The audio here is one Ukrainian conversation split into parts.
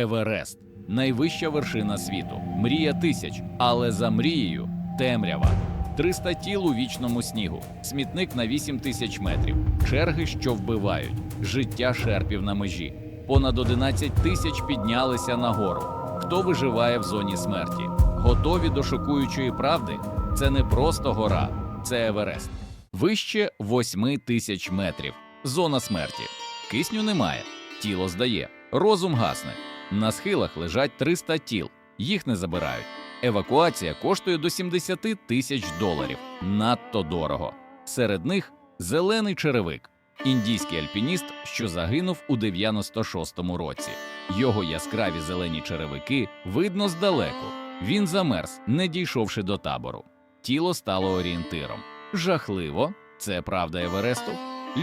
Еверест найвища вершина світу, мрія тисяч, але за мрією темрява. 300 тіл у вічному снігу, смітник на 8 тисяч метрів, черги, що вбивають, життя шерпів на межі. Понад 11 тисяч піднялися на гору. Хто виживає в зоні смерті? Готові до шокуючої правди? Це не просто гора, це Еверест. Вище 8 тисяч метрів. Зона смерті. Кисню немає, тіло здає, розум гасне. На схилах лежать 300 тіл, їх не забирають. Евакуація коштує до 70 тисяч доларів. Надто дорого. Серед них зелений черевик, індійський альпініст, що загинув у 96-му році. Його яскраві зелені черевики видно здалеку. Він замерз, не дійшовши до табору. Тіло стало орієнтиром. Жахливо, це правда Евересту.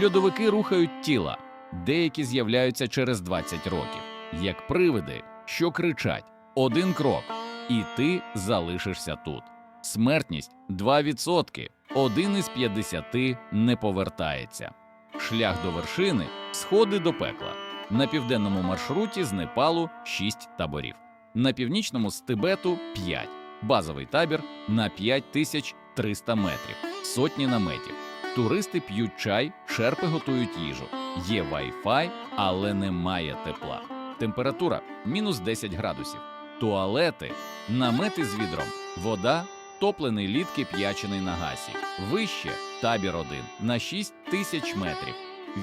Льодовики рухають тіла, деякі з'являються через 20 років, як привиди, що кричать: один крок, і ти залишишся тут. Смертність 2%, один із 50 не повертається. Шлях до вершини сходи до пекла. На південному маршруті з Непалу 6 таборів, на північному з Тибету 5. Базовий табір на 5300 метрів, сотні наметів. Туристи п'ють чай, шерпи готують їжу. Є Wi-Fi, але немає тепла. Температура мінус 10 градусів. Туалети, намети з відром, вода, топлений лід кип'ячений на гасі. Вище табір 1 на 6 тисяч метрів.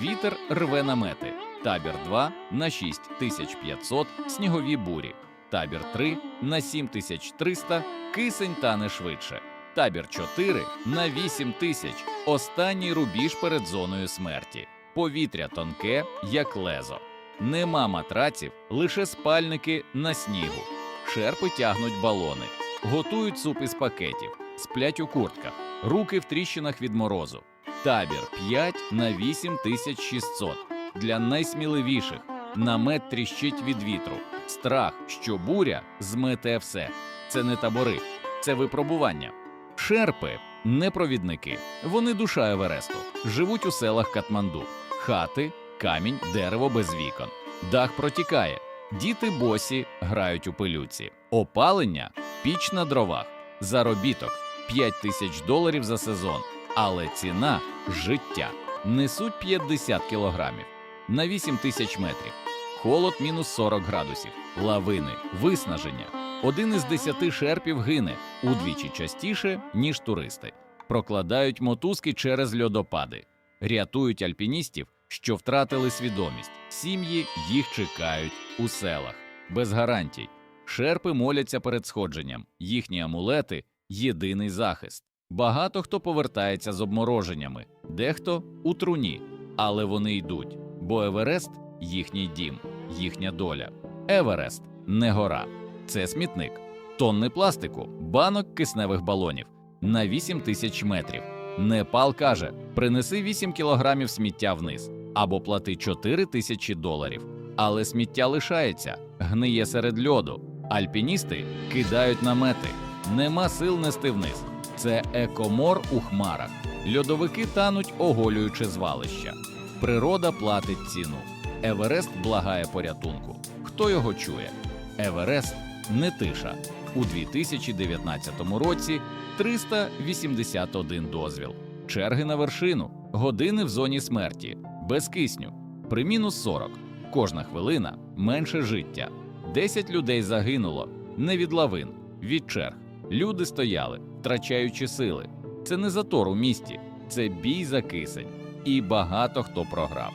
Вітер рве намети. Табір 2 на 6500 снігові бурі. Табір 3 на 7300 кисень тане швидше. Табір 4 на 8 тисяч. Останній рубіж перед зоною смерті. Повітря тонке, як лезо. Нема матраців, лише спальники на снігу. Шерпи тягнуть балони, готують суп із пакетів, сплять у куртках, руки в тріщинах від морозу. Табір 5 на 8600. Для найсміливіших намет тріщить від вітру. Страх, що буря змете все. Це не табори, це випробування. Шерпи не провідники. Вони душа Евересту. Живуть у селах Катманду. Хати, камінь, дерево без вікон. Дах протікає. Діти босі грають у пилюці. Опалення піч на дровах. Заробіток 5 тисяч доларів за сезон. Але ціна життя. Несуть 50 кілограмів на 8 тисяч метрів. Холод мінус 40 градусів, лавини, виснаження. Один із десяти шерпів гине удвічі частіше, ніж туристи. Прокладають мотузки через льодопади, рятують альпіністів, що втратили свідомість. Сім'ї їх чекають у селах без гарантій. Шерпи моляться перед сходженням. Їхні амулети єдиний захист. Багато хто повертається з обмороженнями, дехто у труні, але вони йдуть, бо Еверест їхній дім, їхня доля. Еверест не гора, це смітник, тонни пластику, банок кисневих балонів на 8 тисяч метрів. Непал каже: принеси 8 кілограмів сміття вниз або плати 4 тисячі доларів. Але сміття лишається, гниє серед льоду. Альпіністи кидають намети, нема сил нести вниз. Це екомор у хмарах. Льодовики тануть, оголюючи звалища. Природа платить ціну. Еверест благає порятунку. Хто його чує? Еверест не тиша. У 2019 році 381 дозвіл. Черги на вершину, години в зоні смерті, без кисню, при мінус 40. Кожна хвилина менше життя. 10 людей загинуло не від лавин, від черг. Люди стояли, втрачаючи сили. Це не затор у місті, це бій за кисень. І багато хто програв.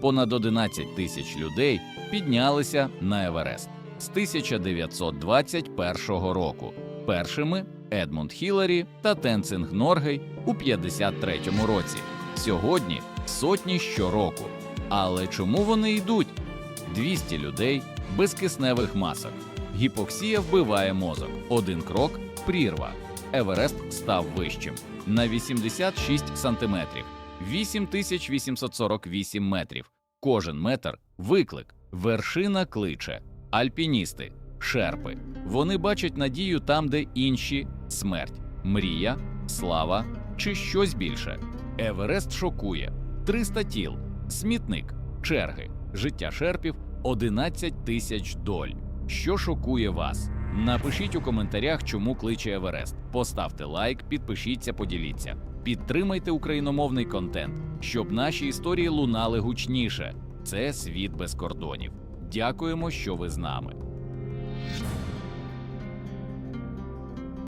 Понад 11 тисяч людей піднялися на Еверест з 1921 року. Першими Едмунд Хіларі та Тенцинг Норгей у 53-му році. Сьогодні сотні щороку. Але чому вони йдуть? 200 людей без кисневих масок. Гіпоксія вбиває мозок. Один крок прірва. Еверест став вищим на 86 сантиметрів. 8848 метрів. Кожен метр виклик, вершина кличе, альпіністи, шерпи. Вони бачать надію там, де інші смерть, мрія, слава чи щось більше. Еверест шокує 300 тіл, смітник, черги. Життя шерпів 11 тисяч доль. Що шокує вас? Напишіть у коментарях, чому кличе Еверест. Поставте лайк, підпишіться, поділіться. Підтримайте україномовний контент, щоб наші історії лунали гучніше. Це світ без кордонів. Дякуємо, що ви з нами.